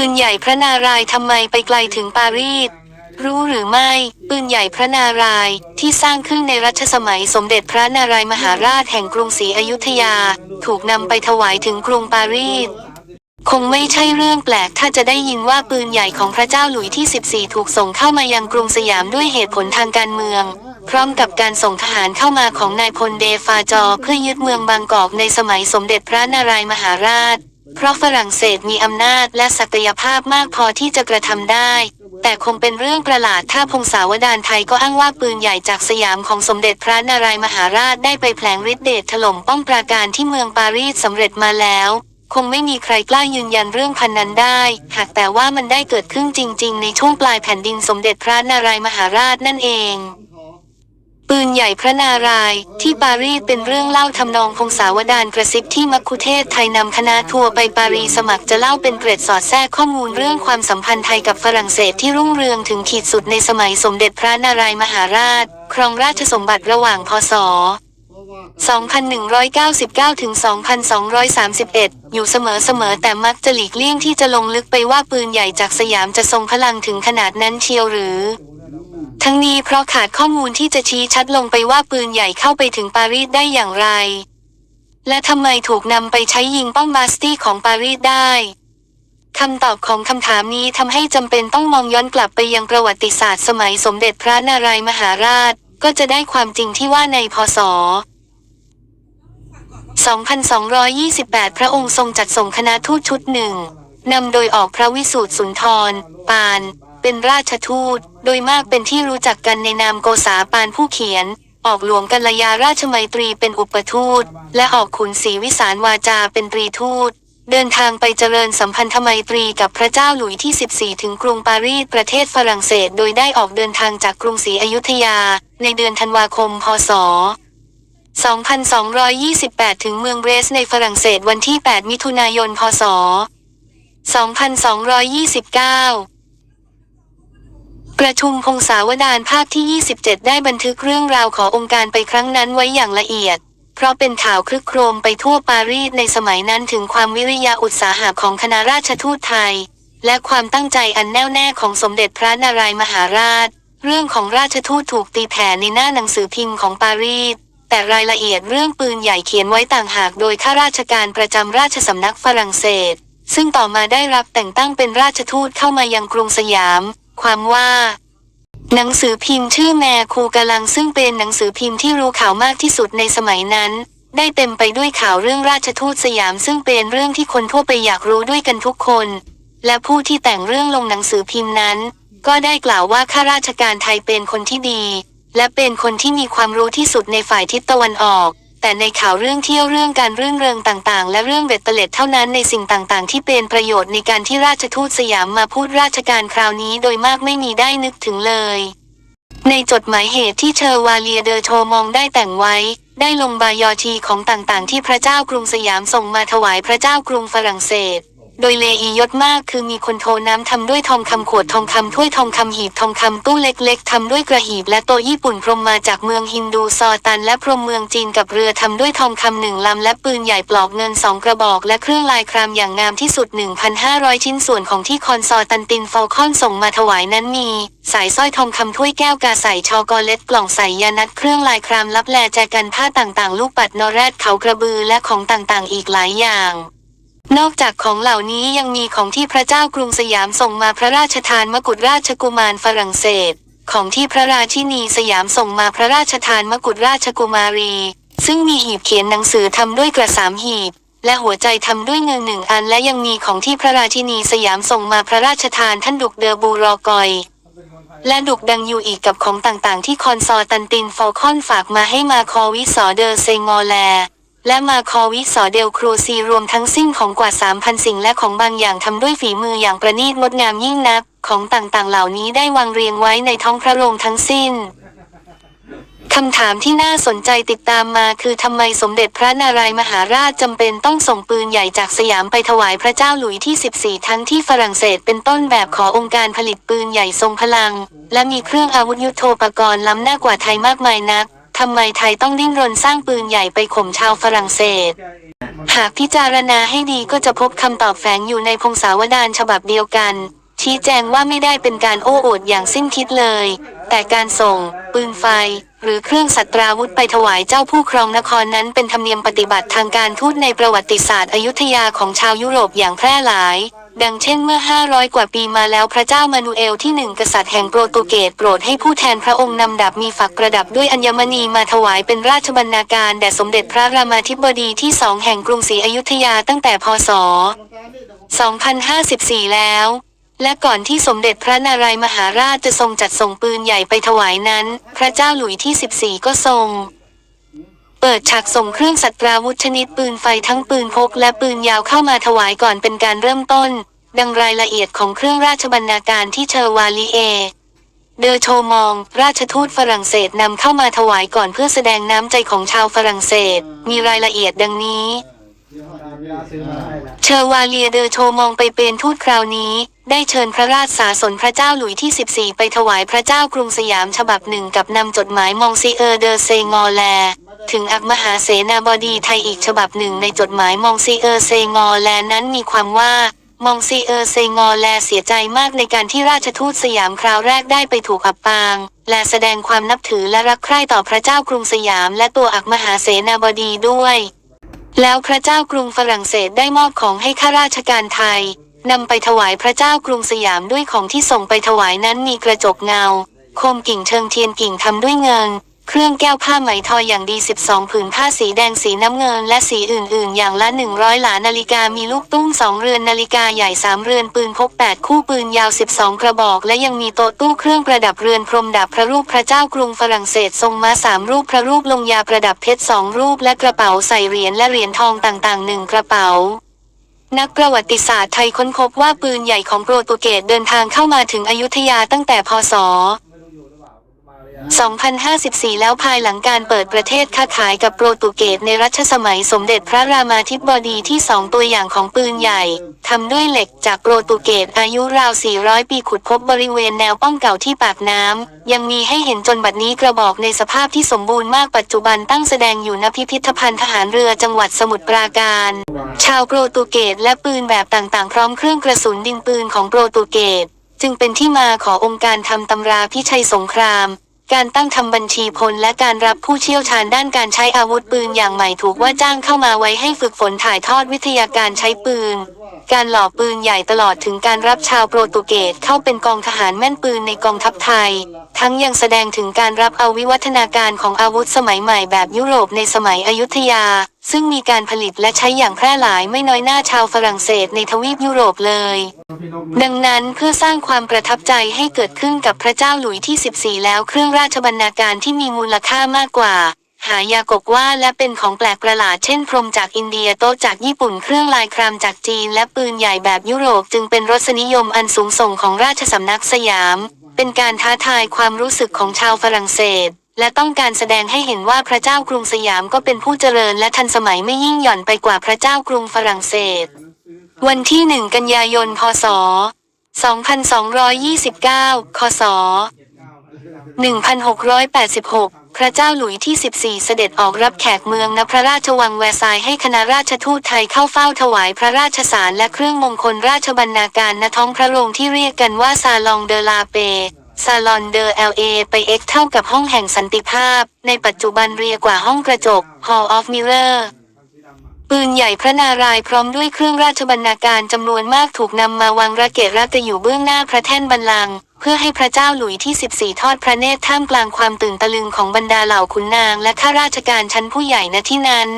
ปืนใหญ่พระนารายณ์ทำไมไปไกลถึงปารีส รู้หรือไม่ ปืนใหญ่พระนารายณ์ที่สร้างขึ้นในรัชสมัยสมเด็จพระนารายมหาราชแห่งกรุงศรีอยุธยา ถูกนำไปถวายถึงกรุงปารีส คงไม่ใช่เรื่องแปลกถ้าจะได้ยินว่าปืนใหญ่ของพระเจ้าหลุยที่ 14 ถูกส่งเข้ามายังกรุงสยามด้วยเหตุผลทางการเมือง พร้อมกับการส่งทหารเข้ามาของนายพลเดฟาจอเพื่อยึดเมืองบางกอกในสมัยสมเด็จพระนารายมหาราช เพราะฝรั่งเศสมีอำนาจและศักยภาพมากพอที่จะกระทำได้ แต่คงเป็นเรื่องประหลาดถ้าพงศาวดารไทยก็อ้างว่าปืนใหญ่จากสยามของสมเด็จพระนารายมหาราชได้ไปแผลงฤทธิเดชถล่มป้อมปราการที่เมืองปารีสสำเร็จมาแล้ว คงไม่มีใครกล้ายืนยันเรื่องพันนั้นได้ หากแต่ว่ามันได้เกิดขึ้นจริง ๆ ในช่วงปลายแผ่นดินสมเด็จพระนารายมหาราชนั่นเอง ใหญ่พระนารายณ์ที่ปารีสเป็นเรื่องเล่าทำนองพงศาวดารกระซิบที่มัคคุเทศไทยนำคณะทัวร์ไปปารีสสมัครจะเล่าเป็นเกร็ดสอดแทรกข้อมูลเรื่องความสัมพันธ์ไทยกับฝรั่งเศสที่รุ่งเรืองถึงขีดสุดในสมัยสมเด็จพระนารายมหาราช ครองราชสมบัติระหว่างพศ2199 ถึง 2231 อยู่เสมอๆ แต่มักจะหลีกเลี่ยงที่จะลงลึกไปว่าปืนใหญ่จากสยามจะทรงพลังถึงขนาดนั้นเชียวหรือ ทั้งนี้เพราะขาดข้อมูลที่จะชี้ชัดลงไปว่าปืนใหญ่เข้าไปถึงปารีสได้อย่างไร และทำไมถูกนำไปใช้ยิงป้อมบาสตี้ของปารีสได้คำตอบของคำถามนี้ทำให้จำเป็นต้องมองย้อนกลับไปยังประวัติศาสตร์สมัยสมเด็จพระนารายมหาราช ก็จะได้ความจริงที่ว่าในพศ 2228 พระองค์ทรงจัดส่งคณะทูตชุดหนึ่งนำโดยออกพระวิสูตรสุนทร ปาน เป็นราชทูต โดยมากเป็นที่รู้จักกันในนามโกษาปานผู้เขียน ออกหลวงกัลยาราชมัยตรีเป็นอุปทูต และออกขุนศรีวิสารวาจาเป็นตรีทูต เดินทางไปเจริญสัมพันธไมตรีกับพระเจ้าหลุยที่ 14 ถึงกรุงปารีสประเทศฝรั่งเศส โดยได้ออกเดินทางจากกรุงศรีอยุธยา ในเดือนธันวาคม พศ2228 ถึงเมืองเบรสในฝรั่งเศสวันที่ 8 มิถุนายน พศ 2229 ประชุมพงศาวดารภาคที่ 27 ได้บันทึกเรื่องราวขององค์การไปครั้งนั้นไว้อย่างละเอียด เพราะเป็นข่าวคลึกโครมไปทั่วปารีสในสมัยนั้นถึงความวิริยะอุตสาหะของคณะราชทูตไทย และความตั้งใจอันแน่วแน่ของสมเด็จพระนารายมหาราช เรื่องของราชทูตถูกตีแผ่ในหน้าหนังสือพิมพ์ของปารีส แต่รายละเอียดเรื่องปืนใหญ่เขียนไว้ต่างหากโดยข้าราชการประจำราชสำนักฝรั่งเศส ซึ่งต่อมาได้รับแต่งตั้งเป็นราชทูตเข้ามายังกรุงสยาม ความว่าหนังสือพิมพ์ชื่อแมคูกำลังซึ่งเป็นหนังสือพิมพ์ที่รู้ข่าวมากที่สุดในสมัยนั้น ได้เต็มไปด้วยข่าวเรื่องราชทูตสยามซึ่งเป็นเรื่องที่คนทั่วไปอยากรู้ด้วยกันทุกคน และผู้ที่แต่งเรื่องลงหนังสือพิมพ์นั้น ก็ได้กล่าวว่าข้าราชการไทยเป็นคนที่ดี และเป็นคนที่มีความรู้ที่สุดในฝ่ายทิศตะวันออก แต่ในข่าวเรื่องเที่ยวเรื่องการเรื่องเริงต่างๆ และเรื่องเบ็ดเตล็ดเท่านั้นในสิ่งต่างๆ ที่เป็นประโยชน์ในการที่ราชทูตสยามมาพูดราชการคราวนี้โดยมากไม่มีได้นึกถึงเลย ในจดหมายเหตุที่เชอร์วาเลียเดอโชมองได้แต่งไว้ ได้ลงบายอทีของต่างๆ ที่พระเจ้ากรุงสยามส่งมาถวายพระเจ้ากรุงฝรั่งเศส โดยเลอียศมากคือมีคนโทน้ำทำด้วยทองคำขวดทองคำถ้วยทองคำหีบทองคำตู้เล็ก ๆทำด้วยกระหีบและโตญี่ปุ่นพรมมาจากเมืองฮินดูซอตันและพรมเมืองจีนกับเรือทำด้วยทองคำหนึ่งลำและปืนใหญ่ปลอกเงินสองกระบอกและเครื่องลายครามอย่างงามที่สุด 1,500 ชิ้นส่วนของที่คอนซอตันตินฟอลคอนส่งมาถวายนั้นมี สายสร้อยทองคำถ้วยแก้วกาใส่ชอกอเลตกล่องใส่ยานัดเครื่องลายครามลับแลแจกันผ้าต่างๆ ลูกปัดนอแรดเขากระบือและของต่างๆ อีกหลายอย่าง นอกจากของเหล่านี้ยังมีของที่พระเจ้ากรุงสยามส่งมาพระราชทานมกุฎราชกุมารฝรั่งเศส ของที่พระราชินีสยามส่งมาพระราชทานมกุฎราชกุมารี ซึ่งมีหีบเขียนหนังสือทำด้วยกระสามหีบ และหัวใจทำด้วยเงินหนึ่งอันและยังมีของที่พระราชินีสยามส่งมาพระราชทานท่านดุกเดอบูรอกอย และดุกดังอยู่อีกกับของต่างๆ ที่คอนซอตันตินฟอลคอนฝากมาให้มาคอวิสอเดอเซงอแล และมาคอวิสอเดลครูซีรวมทั้งสิ้นของกว่า 3,000 สิ่งและของบางอย่างทำด้วยฝีมืออย่างประณีตงดงามยิ่งนัก ของต่างๆ เหล่านี้ได้วางเรียงไว้ในท้องพระโรงทั้งสิ้นคำถามที่น่าสนใจติดตามมาคือทำไมสมเด็จพระนารายมหาราชจำเป็นต้องส่งปืนใหญ่จากสยามไปถวายพระเจ้าหลุยที่ 14 ทั้งที่ฝรั่งเศสเป็นต้นแบบขอองค์การผลิตปืนใหญ่ทรงพลัง และมีเครื่องอาวุธยุโทโธปกรณ์ล้ำหน้ากว่าไทยมากมายนัก ทำไมไทยต้องดิ้นรนสร้างปืนใหญ่ไปข่มชาวฝรั่งเศส หากพิจารณาให้ดีก็จะพบคำตอบแฝงอยู่ในพงศาวดารฉบับเดียวกัน ชี้แจงว่าไม่ได้เป็นการโอ้อวดอย่างสิ้นคิดเลย แต่การส่ง ปืนไฟ หรือเครื่องสัตราวุธไปถวายเจ้าผู้ครองนครนั้นเป็นธรรมเนียมปฏิบัติทางการทูตในประวัติศาสตร์อยุธยาของชาวยุโรปอย่างแพร่หลาย ดังเช่นเมื่อ 500 กว่าปีมาแล้วพระเจ้ามานูเอลที่หนึ่งกษัตริย์แห่งโปรตุเกสโปรดให้ผู้แทนพระองค์นำดาบมีฝักประดับด้วยอัญมณีมาถวายเป็นราชบรรณาการแด่สมเด็จพระรามาธิบดีที่สองแห่งกรุงศรีอยุธยาตั้งแต่พศ 2054 แล้ว และก่อนที่สมเด็จพระนารายมหาราชจะทรงจัดส่งปืนใหญ่ไปถวายนั้น พระเจ้าหลุยที่ 14 ก็ทรง เปิดฉากส่งเครื่องสัตราวุธชนิดปืนไฟทั้งปืนพกและปืนยาวเข้ามาถวายก่อนเป็นการเริ่มต้น ดังรายละเอียดของเครื่องราชบรรณาการที่เชอร์วาลีเอ เดอโชมอง ราชทูตฝรั่งเศสนำเข้ามาถวายก่อนเพื่อแสดงน้ำใจของชาวฝรั่งเศส มีรายละเอียดดังนี้ เชอร์วาเลียเดอโชมองไปเป็นทูตคราวนี้ ได้เชิญพระราชสาสนพระเจ้าหลุยที่ 14 ไปถวายพระเจ้ากรุงสยามฉบับหนึ่งกับนำจดหมายมองซีเออร์เดอเซงอแล ถึงอักมหาเสนาบดีไทยอีกฉบับหนึ่งในจดหมายมองซีเออร์เซงอแลนั้นมีความว่ามองซีเออร์เซงอแลเสียใจมากในการที่ราชทูตสยามคราวแรกได้ไปถูกอับปาง และแสดงความนับถือและรักใคร่ต่อพระเจ้ากรุงสยามและตัวอักมหาเสนาบดีด้วย แล้วพระเจ้ากรุงฝรั่งเศสได้มอบของให้ข้าราชการไทยนำไปถวายพระเจ้ากรุงสยามด้วยของที่ส่งไปถวายนั้นมีกระจกเงา โคมกิ่งเชิงเทียนกิ่งทำด้วยเงิน เครื่องแก้วผ้าไหมทออย่างดี 12 ผืนผ้าสีแดงสีน้ำเงิน และสีอื่น ๆ อย่างละ 100 หลานาฬิกามีลูกตุ้มสองเรือนนาฬิกาใหญ่ 3 เรือนปืนพก 8 คู่ปืนยาว 12 กระบอก และยังมีโต๊ะตู้เครื่องประดับเรือนพรมดาบพระรูปพระเจ้ากรุงฝรั่งเศสทรงม้าสามรูปพระรูปลงยาประดับเพชรสองรูป และกระเป๋าใส่เหรียญและเหรียญทองต่างๆหนึ่งกระเป๋านักประวัติศาสตร์ไทยค้นพบว่าปืนใหญ่ของโปรตุเกสเดินทางเข้ามาถึงอยุธยาตั้งแต่พศ 2054 แล้วภายหลังการเปิดประเทศค้าขายกับโปรตุเกสในรัชสมัยสมเด็จพระรามาธิบดีที่สองตัวอย่างของปืนใหญ่ทำด้วยเหล็กจากโปรตุเกสอายุราว 400 ปีขุดพบบริเวณแนวป้องเก่าที่ปากน้ำยังมีให้เห็นจนบัดนี้กระบอกในสภาพที่สมบูรณ์มากปัจจุบันตั้งแสดงอยู่ณพิพิธภัณฑ์ทหารเรือจังหวัดสมุทรปราการ ชาวโปรตุเกสและปืนแบบต่างๆ พร้อมเครื่องกระสุนดินปืนของโปรตุเกสจึงเป็นที่มาขององค์การทำตำราพิชัยสงคราม การตั้งทำบัญชีพลและการรับผู้เชี่ยวชาญด้านการใช้อาวุธปืนอย่างใหม่ถูกว่าจ้างเข้ามาไว้ให้ฝึกฝนถ่ายทอดวิทยาการใช้ปืน การหล่อปืนใหญ่ตลอดถึงการรับชาวโปรตุเกสเข้าเป็นกองทหารแม่นปืนในกองทัพไทย ทั้งยังแสดงถึงการรับเอาวิวัฒนาการของอาวุธสมัยใหม่แบบยุโรปในสมัยอยุธยา ซึ่งมีการผลิตและใช้อย่างแพร่หลายไม่น้อยหน้าชาวฝรั่งเศสในทวีปยุโรปเลย ดังนั้นเพื่อสร้างความประทับใจให้เกิดขึ้นกับพระเจ้าหลุยที่ 14 แล้วเครื่องราชบรรณาการที่มีมูลค่ามากกว่าหายากกว่าและเป็นของแปลกประหลาดเช่นพรมจากอินเดียโต๊ะจากญี่ปุ่นเครื่องลายครามจากจีน และปืนใหญ่แบบยุโรปจึงเป็นรสนิยมอันสูงส่งของราชสำนักสยาม เป็นการท้าทายความรู้สึกของชาวฝรั่งเศส และต้องการแสดงให้เห็นว่าพระเจ้ากรุงสยามก็เป็นผู้เจริญและทันสมัยไม่ยิ่งหย่อนไปกว่าพระเจ้ากรุงฝรั่งเศส วันที่ 1 กันยายน พศ 2229 คศ 1686 พระเจ้าหลุยที่ 14 เสด็จออกรับแขกเมืองณพระราชวังแวร์ซายให้คณะราชทูตไทยเข้าเฝ้าถวายพระราชสารและเครื่องมงคลราชบรรณาการณท้องพระโรงที่เรียกกันว่าซาลองเดลาเป ซาลอนเดอ LA ไป X เท่ากับห้องแห่งสันติภาพ ในปัจจุบันเรียกว่าห้องกระจก Hall of Mirror ปืนใหญ่พระนารายณ์พร้อมด้วยเครื่องราชบรรณาการจำนวนมากถูกนำมาวางระเกะระกะอยู่เบื้องหน้าพระแท่นบัลลังก์เพื่อให้พระเจ้าหลุยที่ 14 ทอดพระเนตรท่ามกลางความตื่นตะลึงของบรรดาเหล่าขุนนางและข้าราชการชั้นผู้ใหญ่ณที่นั้น